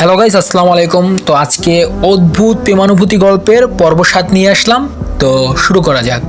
Hello guys আসসালামু আলাইকুম তো আজকে অদ্ভুত প্রেমানুভূতি গল্পের পর্ব সাত নিয়ে আসলাম। তো শুরু করা যাক।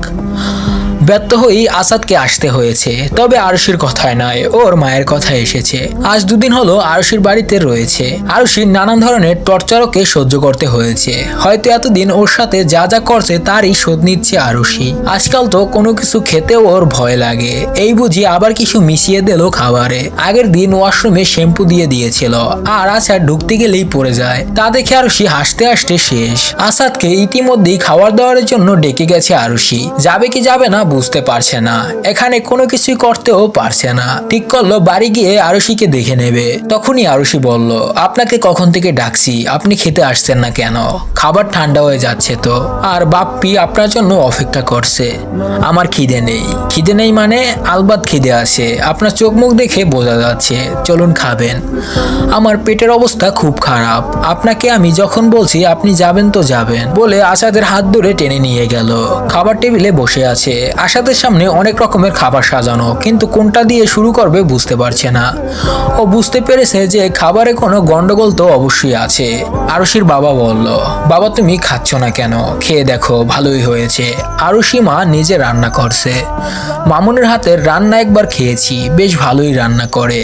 ব্যর্থ হয়েই আসাদকে আসতে হয়েছে। তবে আরশির কথায় নয়, ওর মায়ের কথা এসেছে। আজ দুদিন হলো আরশির বাড়িতে রয়েছে। আরশির নানান ধরনের টর্চারকে সহ্য করতে হয়েছে। হয়তো এতদিন ওর সাথে যা যা করছে তারই শোধ নিচ্ছে আরশি। আজকাল তো কোনো কিছু খেতেও ওর ভয় লাগে। এই বুঝি আবার কিছু মিশিয়ে দিল খাবারে। আগের দিন ওয়াশরুমে শ্যাম্পু দিয়ে দিয়েছিল, আর আসাদ ঢুকতে গেলেই পড়ে যায়। তা দেখে আরশি হাসতে হাসতে শেষ। আসাদকে ইতিমধ্যেই খাবার দাবারের জন্য ডেকে গেছে আরশি। যাবে কি যাবে না বুঝতে পারছে না। এখানে কোনো কিছুই করতেও পারছে না। ঠিক করল, বাড়ি গিয়ে আরশিকে দেখে নেবে। তখনই আরশি বলল, আপনাকে কখন থেকে ডাকছি? আপনি খেতে আসছেন না কেন? খাবার ঠান্ডা হয়ে যাচ্ছে তো। আর বাপ্পি আপনার জন্য অপেক্ষা করছে। আমার খিদে নেই। খিদে নেই মানে আলবাত খিদে আছে। আপনার চোখ মুখ দেখে বোঝা যাচ্ছে। চলুন খাবেন। আমার পেটের অবস্থা খুব খারাপ। আপনাকে আমি যখন বলছি, আপনি যাবেন তো যাবেন বলে আসাদের হাত ধরে টেনে নিয়ে গেল। খাবার টেবিলে বসে আছে। আসাদের সামনে অনেক রকমের খাবার সাজানো, কিন্তু কোনটা দিয়ে শুরু করবে বুঝতে পারছে না। ও বুঝতে পেরেছে যে খাবারে কোনো গন্ডগোল তো অবশ্যই আছে। আরুষির বাবা বলল, বাবা, তুমি খাচ্ছ না কেন? খেয়ে দেখো, ভালোই হয়েছে। আরুষি মা নিজে রান্না করছে। মামুনের হাতের রান্না একবার খেয়েছি, বেশ ভালোই রান্না করে।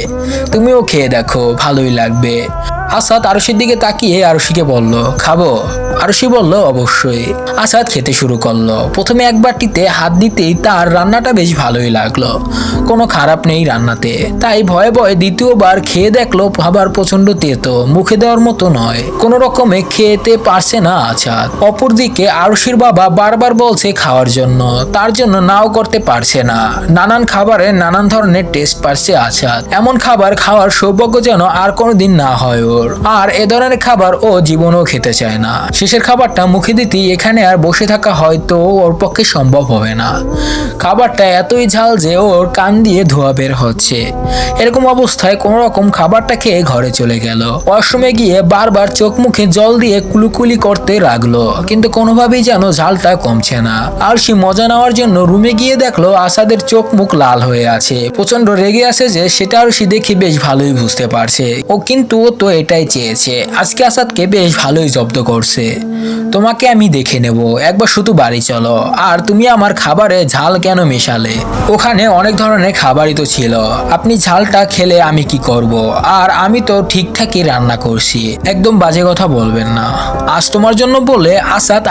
তুমিও খেয়ে দেখো, ভালোই লাগবে। আসাদ আরশির দিকে তাকিয়ে আরশিকে বলল, খাব? আরশি বলল, অবশ্যই। আসাদ খেতে শুরু করল। প্রথমে একবারটিতে হাত দিতেই তার রান্নাটা বেশ ভালোই লাগল। কোনো খারাপ নেই রান্নাতে। তাই ভয়ে ভয়ে দ্বিতীয়বার খেয়ে দেখল খাবার প্রচণ্ড তেতো। মুখে দেওয়ার মতো নয়। কোনো রকমে খেতে পারছে না আসাদ। অপরদিকে আরশির বাবা বারবার বলছে খাওয়ার জন্য। তার জন্য নাও করতে পারছে না। নানান খাবারে নানান ধরনের টেস্ট পারছে আসাদ। এমন খাবার খাওয়ার সৌভাগ্য যেন আর কোনোদিন না হয় ওর। আর এ ধরনের খাবার ও জীবনও খেতে চায় না। শেষের খাবারটা মুখে দিতেই এখানে আর বসে থাকা হয়তো ওর পক্ষে সম্ভব হবে না। খাবারটা এতই ঝাল যে ওর কান দিয়ে ধোয়া বের হচ্ছে। এরকম অবস্থায় কোনো রকম খাবারটা খেয়ে ঘরে চলে গেল। ওয়াশরুমে গিয়ে বারবার চোখ মুখে জল দিয়ে কুলুকুলি করতে লাগল, কিন্তু কোনোভাবেই যেন ঝালটা কমছে না। আর সে মজা নেওয়ার জন্য রুমে গিয়ে দেখল আসাদের চোখ মুখ লাল হয়ে আছে। প্রচণ্ড রেগে আছে যে সেটা আর সে দেখে বেশ ভালোই বুঝতে পারছে। ও কিন্তু ও তো এটাই চেয়েছে। আজকে আসাদকে বেশ ভালোই জব্দ করছে। তোমাকে আমি দেখে নেব। একবার শুধু বাড়ি চলো। আর তুমি আমার খাবারে ঝাল কেন মেশালে? ওখানে অনেক ধরনের খাবারই তো ছিল। আপনি ঝালটা খেলে আমি কি করব? আর আমি তো ঠিকঠাকই রান্না করছি। একদম বাজে কথা বলবেন না। আজ তোমার জন্য বলে আসাদ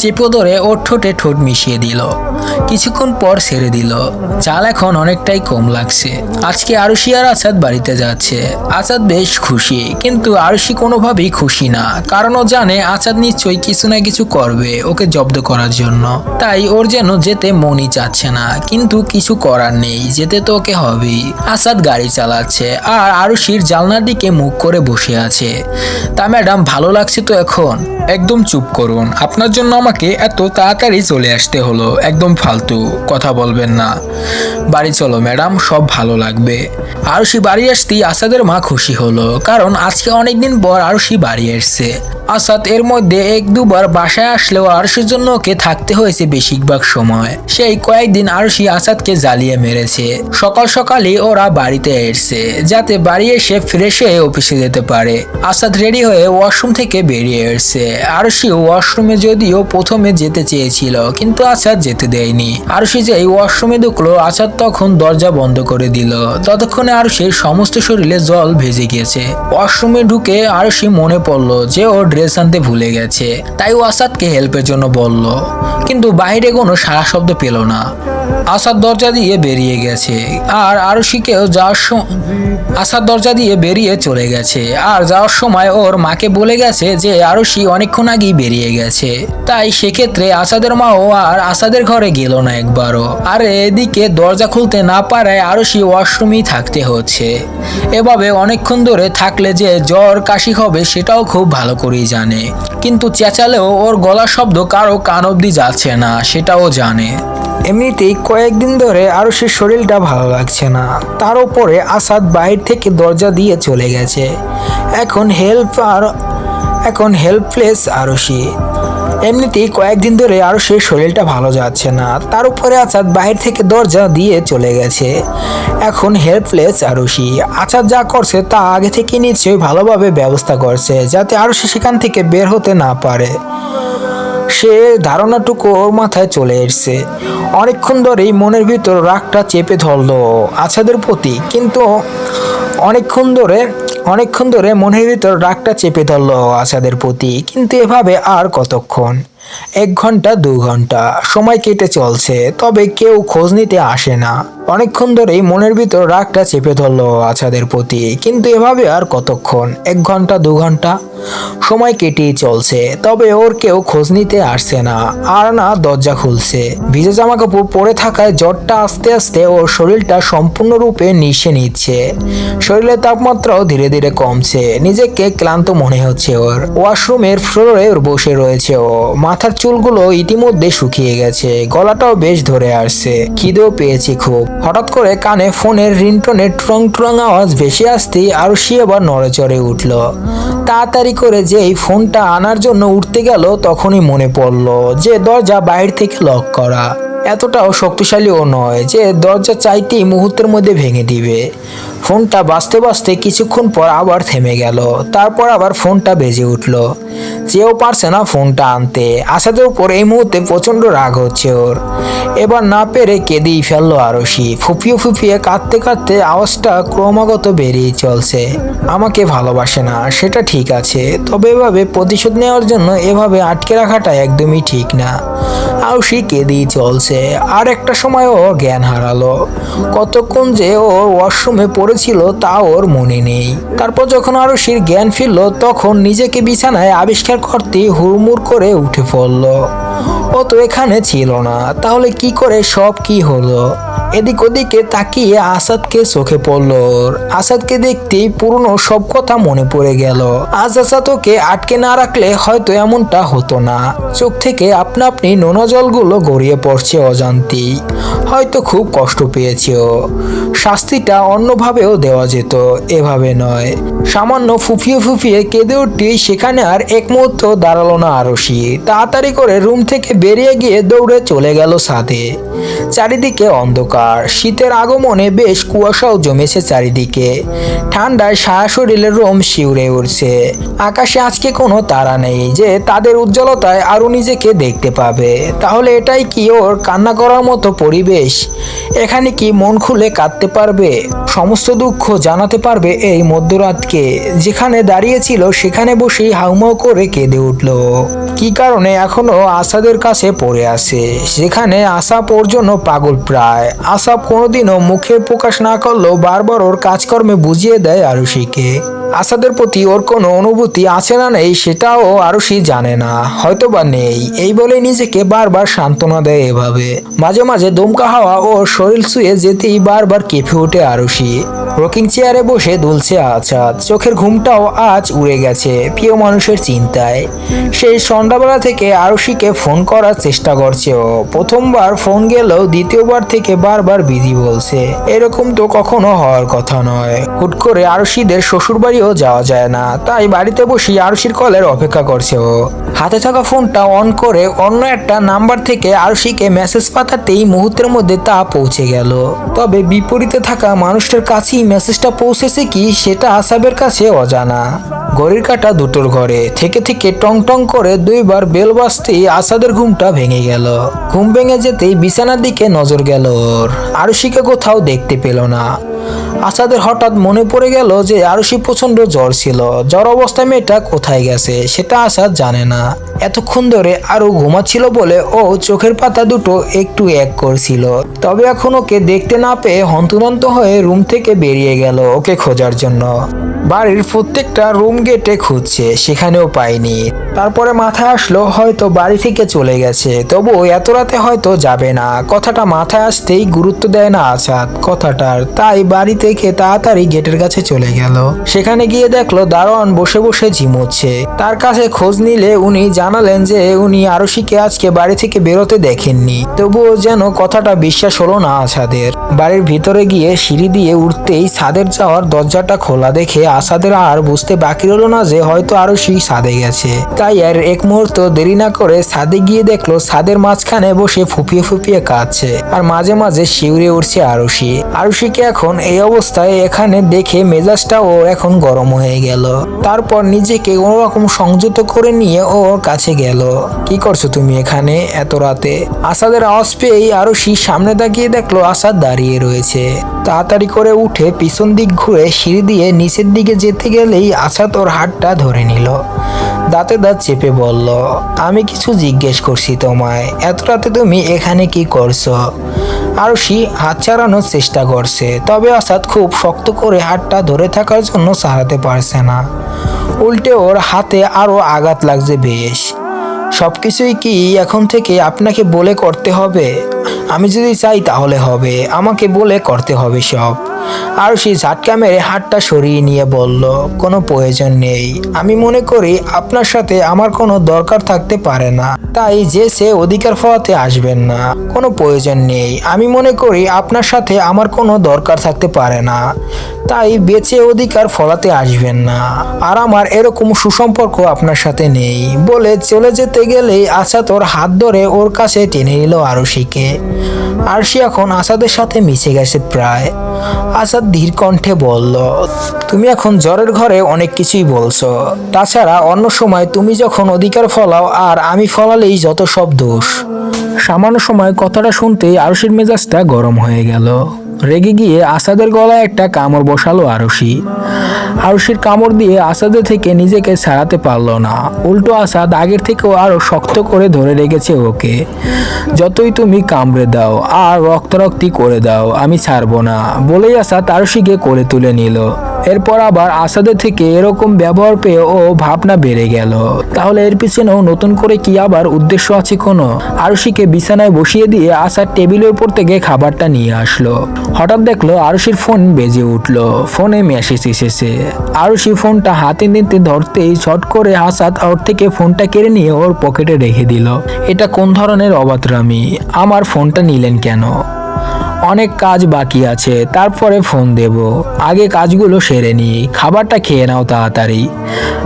চেপে ধরে ওর ঠোঁটে ঠোঁট মিশিয়ে দিল। কিছুক্ষণ পর ছেড়ে দিল। চাল এখন অনেকটাই কম লাগছে। আজকে আরুষি আর আসাদ বাড়িতে যাচ্ছে। আসাদ বেশ খুশি, কিন্তু আরুষি কোনোভাবেই খুশি না। কারণ ও জানে আসাদ নিশ্চয়ই কিছু না কিছু করবে ওকে জব্দ করার জন্য। তাই ওর যেন যেতে মনই চাচ্ছে না, কিন্তু কিছু করার নেই, যেতে তো ওকে হবেই। আসাদ গাড়ি চালাচ্ছে আর আরুষির জানলার দিকে মুখ করে বসে আছে। তা ম্যাডাম, ভালো লাগছে তো এখন? একদম চুপ করুন, আপনার জন্য আমাকে এত তাড়াতাড়ি চলে আসতে হলো, একদম ফালতু, কথা বলবেন না। বাড়ি চলো ম্যাডাম, সব ভালো লাগবে। আরুষি বাড়ি আসতেই আসাদের মা খুশি হলো, কারণ আজকে অনেকদিন পর আরুষি বাড়ি এসছে। আসাদ এর মধ্যে এক দুবার বাসায় আসলেও আরুষির জন্য ওকে থাকতে হয়েছে বেশিরভাগ সময়। সেই কয়েকদিন আরুষি আসাদকে জ্বালিয়ে মেরেছে। সকাল সকালই ওরা বাড়িতে এসছে, যাতে বাড়ি এসে ফ্রেশ হয়ে অফিসে যেতে পারে। আসাদ রেডি হয়ে ওয়াশরুম থেকে বেরিয়ে এসছে। আরুষি ওয়াশরুমে যদিও প্রথমে যেতে চেয়েছিল, কিন্তু আসাদ যেতে দেয়নি। আরশি যে এই ওয়াশরুমে ঢুকলো, আসাদ তখন দরজা বন্ধ করে দিল। ততক্ষণে আরুষির সমস্ত শরীরে জল ভেজে গিয়েছে। ওয়াশরুমে ঢুকে আরুষি মনে পড়ল যে ও ড্রেস আনতে ভুলে গেছে। তাই ওয়াসাদকে হেল্পের জন্য বলল কিন্তু বাইরে কোনো সারা শব্দ পেল না। আসার দরজা দিয়ে বেরিয়ে গেছে, আর আরুষিকেও যাওয়ার সময় আসার দরজা দিয়ে বেরিয়ে চলে গেছে, আর যাওয়ার সময় ওর মাকে বলে গেছে যে আরুষি অনেকক্ষণ আগেই বেরিয়ে গেছে। তাই সেক্ষেত্রে আসাদের মাও আর আসাদের ঘরে গেল না একবারও। আর এদিকে দরজা খুলতে না পারায় আরুষি ওয়াশরুমেই থাকতে হচ্ছে। এভাবে অনেকক্ষণ ধরে থাকলে যে জ্বর, কাশি হবে সেটাও খুব ভালো করেই জানে। কিন্তু চেঁচালেও ওর গলার শব্দ কারও কান অব্দি যাচ্ছে না, সেটাও জানে। এমনিতেই কয়েকদিন ধরে আরও সে শরীরটা ভালো লাগছে না। তার উপরে আসাদ বাইর থেকে দরজা দিয়ে চলে গেছে। এখন হেল্প আর এখন হেল্পলেস আরশি। এমনিতেই কয়েকদিন ধরে আরও সে শরীরটা ভালো যাচ্ছে না। তার উপরে আচাদ বাহির থেকে দরজা দিয়ে চলে গেছে। এখন হেল্পলেস আরুষি আচাদ যা করছে তা আগে থেকে নিশ্চয়ই ভালোভাবে ব্যবস্থা করছে, যাতে আরুষি সেখান থেকে বের হতে না পারে। সে ধারণাটুকু ওর মাথায় চলে এসছে। অনেকক্ষণ ধরেই মনের ভিতর রাগটা চেপে ধরলো আছাদের প্রতি, কিন্তু অনেকক্ষণ ধরে অনেকক্ষণ ধরে মনের ভিতর রাগটা চেপে ধরলো আছাদের প্রতি, কিন্তু এভাবে আর কতক্ষণ? এক ঘণ্টা, দু ঘণ্টা, সময় কেটে চলছে, তবে কেউ খোঁজ নিতে আসে না। অনেকক্ষণ ধরেই মনের ভিতর রাগটা চেপে ধরলো আছাদের প্রতি। কিন্তু এভাবে আর কতক্ষণ? এক ঘণ্টা, দু ঘণ্টা? সময় কেটেই চলছে। তবে ওর কেউ খোঁজ নিতে আসছে না। আর না দরজা খুলছে। ভিজে জামা কাপড় পরে থাকায় জ্বরটা আস্তে আস্তে ওর শরীরটা সম্পূর্ণরূপে নিশে নিচ্ছে। শরীরের তাপমাত্রাও ধীরে ধীরে কমছে। নিজেকে ক্লান্ত মনে হচ্ছে ওর। ওয়াশরুমের ফ্লোরে বসে রয়েছে ও। মাথার চুলগুলো ইতিমধ্যে শুকিয়ে গেছে। গলাটাও বেশ ধরে আসছে। খিদেও পেয়েছি খুব। হঠাৎ করে কানে ফোনের রিংটোনের ট্রং ট্রং আওয়াজ ভেসে আসতেই আরও সে আবার নড়ে চড়ে উঠল। তাড়াতাড়ি করে যে এই ফোনটা আনার জন্য উঠতে গেল, তখনই মনে পড়ল যে দরজা বাইরে থেকে লক করা। এতটাও শক্তিশালীও নয় যে দরজা চাইতেই মুহূর্তের মধ্যে ভেঙে দিবে। ফোনটা বাঁচতে বাঁচতে কিছুক্ষণ পর আবার থেমে গেল। তারপর আবার ফোনটা বেজে উঠল। যেও পারছে না ফোনটা আনতে। আসাদের উপর এই মুহূর্তে প্রচণ্ড রাগ হচ্ছে ওর। এবার না পেরে কেঁদেই ফেলল আরশি। ফুপিয়ে ফুপিয়ে কাঁদতে কাঁদতে আওয়াজটা ক্রমাগত বেরিয়ে চলছে। আমাকে ভালোবাসে না, সেটা ঠিক আছে। তবে এভাবে প্রতিশোধ নেওয়ার জন্য এভাবে আটকে রাখাটা একদমই ঠিক না। আরশি কেঁদেই চলছে। আর একটা সময় ও জ্ঞান হারালো। কতক্ষণ যে ও ওয়াশরুমে পড়েছিল তা ওর মনে নেই। তারপর যখন আরশির জ্ঞান ফিরল, তখন নিজেকে বিছানায় আবিষ্কার করতে হুড়মুড় করে উঠে পড়ল। ও তো এখানে ছিল না। তাহলে কি করে সব কি হলো? এদিক ওদিকে তাকিয়ে আসাদকে চোখে পড়ল। আসাদকে দেখতেই পুরনো সব কথা মনে পড়ে গেল। আজ আসাদ ওকে আটকে না রাখলে হয়তো এমনটা হতো না। চোখ থেকে আপনা আপনি নোনা জলগুলো গড়িয়ে পড়ছে অজান্তেই। হয়তো খুব কষ্ট পেয়েছে শাস্তিটা অন্যভাবেও দেওয়া যেত, এভাবে নয়। সামান্য ফুফিয়ে ফুফিয়ে কেঁদে উঠতেই সেখানে আর এক মুহূর্ত দাঁড়াল না আরশি। তাড়াতাড়ি করে রুম থেকে বেরিয়ে গিয়ে দৌড়ে চলে গেল ছাদে। চারিদিকে অন্ধকার। শীতের আগমনে বেশ কুয়াশাও জমেছে চারিদিকে। ঠান্ডায় সারা শরীরের রোম শিউরে উঠছে। আকাশে আজকে কোনো তারা নেই যে তাদের উজ্জ্বলতায় আরও নিজেকে দেখতে পাবে। তাহলে এটাই কি ওর কান্না করার মতো পরিবেশ? এখানে কি মন খুলে কাঁদতে পারবে? সমস্ত দুঃখ জানাতে পারবে এই মধ্যরাতকে। যেখানে দাঁড়িয়েছিল সেখানে বসেই হাউমাউ করে কেঁদে উঠল। কি কারণে এখনও আসাদের কাছে পড়ে আসে। সেখানে আসাপ ওর জন্য পাগল প্রায়। আসাপ কোনোদিনও মুখে প্রকাশ না করলেও বারবার ওর কাজকর্মে বুঝিয়ে দেয় আরুষিকে। আসাদের প্রতি ওর কোনো অনুভূতি আছে না নেই, সেটাও আরুষি জানে না হয়তো বা নেই। এই বলে নিজেকে বারবার সান্ত্বনা দেয় এভাবে। মাঝে মাঝে দমকা হাওয়া ও শরীর শুয়ে যেতেই বারবার কেঁপে ওঠে আরুষি রকিং চেয়ারে বসে দুলছে আছাদ। চোখের ঘুমটাও আজ উড়ে গেছে, প্রিয় মানুষের চিন্তায়। সেই সন্ধ্যাবেলা থেকে আরুষিকে ফোন করার চেষ্টা করছে ও। প্রথমবার ফোন গেলেও দ্বিতীয়বার থেকে বারবার বিধি বলছে। এরকম তো কখনো হওয়ার কথা নয়। হুট করে আরুষিদের শ্বশুরবাড়িও যাওয়া যায় না। তাই বাড়িতে বসে আরুষির কলের অপেক্ষা করছে ও। হাতে থাকা ফোনটা অন করে অন্য একটা নাম্বার থেকে আরুষিকে মেসেজ পাঠাতেই মুহূর্তের মধ্যে তা পৌঁছে গেল। তবে বিপরীতে থাকা মানুষটার কাছেই মেসেজটা পৌঁছেছে কি সেটা আসাবের কাছে অজানা। ঘড়ির কাটা দুটোর ঘরে। থেকে থেকে টং টং করে দুইবার বেল বাজতেই আসাদের ঘুমটা ভেঙে গেল। ঘুম ভেঙে যেতেই বিছানার দিকে নজর গেল ওর। আরুষিকে কোথাও দেখতে পেল না। আসাদের হঠাৎ মনে পড়ে গেল যে আরুষি প্রচণ্ড জ্বর ছিল। জ্বর অবস্থায় মেয়েটা কোথায় গেছে সেটা আসাদ জানে না। এতক্ষণ ধরে আরও ঘুমাচ্ছিল বলে ও চোখের পাতা দুটো একটু এক করছিল। তবে এখন ওকে দেখতে না পেয়ে হন্তদন্ত হয়ে রুম থেকে বেরিয়ে গেল ওকে খোঁজার জন্য। বাড়ির প্রত্যেকটা রুম গেটে খুঁজছে, সেখানেও পায়নি। তারপরে মাথায় আসলো, হয়তো বাড়ি থেকে চলে গেছে। তবু এত রাতে হয়তো যাবে না। কথাটা মাথায় আসতেই গুরুত্ব দেয় না আসাদ কথাটার। তাই বাড়ি থেকে তাড়াতাড়ি গেটের কাছে চলে গেল। সেখানে গিয়ে দেখল দারোয়ান বসে বসে ঝিমোচ্ছে তার কাছে খোঁজ নিলে উনি জানালেন যে উনি আরশিকে আজকে বাড়ি থেকে বেরোতে দেখেননি। তবুও যেন কথাটা বিশ্বাস হলো না আসাদের বাড়ির ভিতরে গিয়ে সিঁড়ি দিয়ে উঠতেই ছাদের যাওয়ার দরজাটা খোলা দেখে আসাদের আর বুঝতে বাকি রলো না যে হয়তো আরশি সাদে গেছে। তাই আর এক মুহূর্ত দেরি না করে ছাদে গিয়ে দেখল ছাদের মাঝখানে বসে ফুপিয়ে ফুপিয়ে কাঁদছে আর মাঝে মাঝে শিউরে উঠছে আরশি। আরশিকে এখন এই অবস্থায় এখানে দেখে মেজাজটাও এখন গরম হয়ে গেল। তারপর নিজেকে কোনোরকম সংযত করে নিয়ে ও ওর কাছে গেল। কি করছ তুমি এখানে এত রাতে? আসাদের আওয়াজ পেয়েই আরশি সামনে তাকিয়ে দেখল আসাদ দাঁড়িয়ে রয়েছে। তাড়াতাড়ি করে উঠে পিছন দিক ঘুরে সিঁড়ি দিয়ে নিচের দিকে যেতে গেলেই আসাদ ওর হাতটা ধরে নিল। দাঁতে দাঁত চেপে বলল, আমি কিছু জিজ্ঞেস করছি তোমায়, এত রাতে তুমি এখানে কি করছ? আরশি হাত ছাড়ানোর চেষ্টা করছে, তবে আসাদ খুব শক্ত করে হাতটা ধরে থাকার জন্য সারাতে পারছে না। উল্টে ওর হাতে আরও আঘাত লাগছে বেশ। সব কিছুই কি এখন থেকে আপনাকে বলে করতে হবে? আমি যদি চাই তাহলে হবে, আমাকে বলে করতে হবে সব। আর সে ঝাটকা মেরে হাতটা সরিয়ে নিয়ে বলল, কোনো প্রয়োজন নেই। আমি মনে করি আপনার সাথে আমার কোনো দরকার থাকতে পারে না। তাই যে সে অধিকার ফলাতে আসবেন না। কোনো প্রয়োজন নেই। আমি মনে করি আপনার সাথে আমার কোনো দরকার থাকতে পারে না। তাই বেঁচে অধিকার ফলাতে আসবেন না। আর আমার এরকম সুসম্পর্ক আপনার সাথে নেই। বলে চলে যেতে গেলেই আসাদ ওর হাত ধরে ওর কাছে টেনে নিল আরশিকে। আরশি এখন আসাদের সাথে মিশে গেছে প্রায়। আসাদ ধীর কণ্ঠে বলল, তুমি এখন জ্বরের ঘরে অনেক কিছুই বলছো। তাছাড়া অন্য সময় তুমি যখন অধিকার ফলাও, আর আমি ফলালেই যত সব দোষ। সামান্য সময় কথাটা শুনতেই আরশির মেজাজটা গরম হয়ে গেল। রেগে গিয়ে আসাদের গলায় একটা কামড় বসালো আরশি। আরশির কামড় দিয়ে আসাদের থেকে নিজেকে ছাড়াতে পারল না। উল্টো আসাদ আগের থেকেও আরও শক্ত করে ধরে রেখেছে ওকে। যতই তুমি কামড়ে দাও আর রক্তারক্তি করে দাও, আমি ছাড়বো না, বলেই আসাদ আরশিকে করে তুলে নিল। এরপর আবার আসাদের থেকে এরকম ব্যবহার পেয়ে ও ভাবনা বেড়ে গেল। তাহলে এর পিছনেও নতুন করে কি আবার উদ্দেশ্য আছে কোনো? আরশিকে বিছানায় বসিয়ে দিয়ে আসার টেবিলের উপর থেকে খাবারটা নিয়ে আসলো। হঠাৎ দেখল আরুষির ফোন বেজে উঠল। ফোনে মেসেজ এসেছে। আরুষি ফোনটা হাতে নিতে ধরতেই ছট করে আসাদ ওর থেকে ফোনটা কেড়ে নিয়ে ওর পকেটে রেখে দিল। এটা কোন ধরনের অবাতরামি? আমার ফোনটা নিলেন কেন? অনেক কাজ বাকি আছে, তারপরে ফোন দেব। আগে কাজগুলো সেরে নি খাবারটা খেয়ে নাও তাড়াতাড়ি।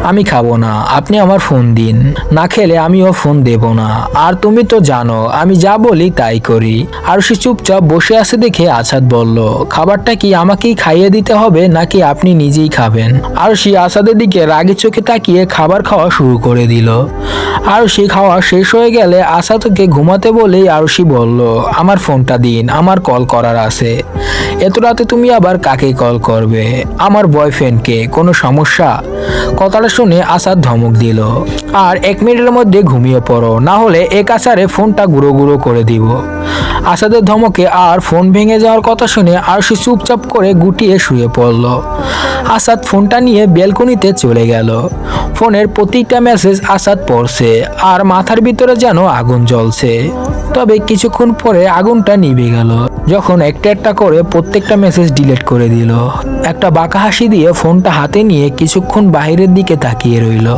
আমি খাব না, আপনি আমার ফোন দিন। না খেলে আমিও ফোন দেব না। আর তুমি তো জানো, আমি যা বলি তাই করি। আর সে চুপচাপ বসে আছে দেখে আসাদ বলল, খাবারটা কি আমাকেই খাইয়ে দিতে হবে, নাকি আপনি নিজেই খাবেন? আর সে আসাদের দিকে রাগে চোখে তাকিয়ে খাবার খাওয়া শুরু করে দিল। আর সে খাওয়া শেষ হয়ে গেলে আসাদকে ঘুমাতে বলেই আরশি বলল, আমার ফোনটা দিন, আমার কল করার আছে। এত রাতে তুমি আবার কাকে কল করবে? আমার বয়ফ্রেন্ডকে কোনো সমস্যা? কথাটা শুনে আসাদ ধমক দিল। আর এক মিনিটের মধ্যে ঘুমিয়ে পড়ো, না হলে এক আসারে ফোনটা গুঁড়ো গুঁড়ো করে দিব। আসাদের ধমকে আর ফোন ভেঙে যাওয়ার কথা শুনে আর সে চুপচাপ করে গুটিয়ে শুয়ে পড়ল। আসাদ ফোনটা নিয়ে বেলকনিতে চলে গেল। ফোনের প্রতিটা মেসেজ আসাদ পড়ছে, আর মাথার ভিতরে যেন আগুন জ্বলছে। তবে কিছুক্ষণ পরে আগুনটা নিভে গেল। যখন একটা একটা করে প্রত্যেকটা মেসেজ ডিলিট করে দিল। একটা বাঁকা হাসি দিয়ে ফোনটা হাতে নিয়ে কিছুক্ষণ বাহিরের দিকে তাকিয়ে রইল।